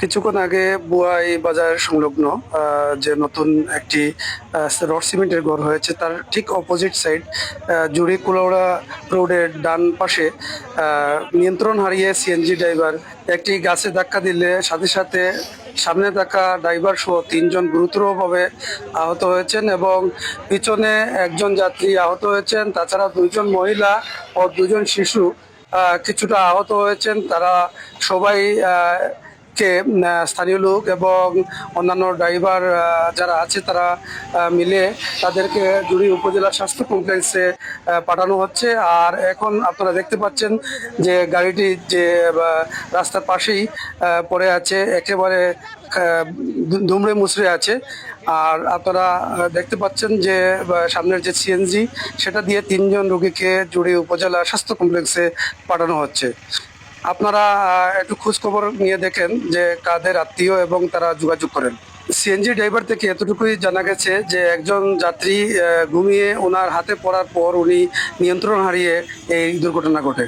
কিছুক্ষণ আগে বুয়াই বাজার সংলগ্ন যে নতুন একটি রড সিমেন্টের ঘর হয়েছে, তার ঠিক অপোজিট সাইড জুড়ি কুলাউড়া রোডের ডান পাশে নিয়ন্ত্রণ হারিয়ে সিএনজি ড্রাইভার একটি গাছে ধাক্কা দিলে, সাথে সাথে সামনে থাকা ড্রাইভার সহ তিনজন গুরুতরভাবে আহত হয়েছেন এবং পিছনে একজন যাত্রী আহত হয়েছেন। তাছাড়া দুইজন মহিলা ও দুজন শিশু কিছুটা আহত হয়েছেন। তারা সবাই কে স্থানীয় লোক এবং অন্যান্য ড্রাইভার যারা আছে তারা মিলে তাদেরকে জুড়ি উপজেলা স্বাস্থ্য কমপ্লেক্সে পাঠানো হচ্ছে। আর এখন আপনারা দেখতে পাচ্ছেন যে গাড়িটি যে রাস্তার পাশেই পড়ে আছে, একেবারে দুমড়ে মুচড়ে আছে। আর আপনারা দেখতে পাচ্ছেন যে সামনের যে সিএনজি, সেটা দিয়ে তিনজন রোগীকে জুড়ি উপজেলা স্বাস্থ্য কমপ্লেক্সে পাঠানো হচ্ছে। আপনারা একটু খোঁজ খবর নিয়ে দেখেন যে কাদের আত্মীয় এবং তারা যোগাযোগ করেন। সিএনজি ড্রাইভার থেকে এতটুকুই জানা গেছে যে একজন যাত্রী ঘুমিয়ে ওনার হাতে পড়ার পর উনি নিয়ন্ত্রণ হারিয়ে এই দুর্ঘটনা ঘটে।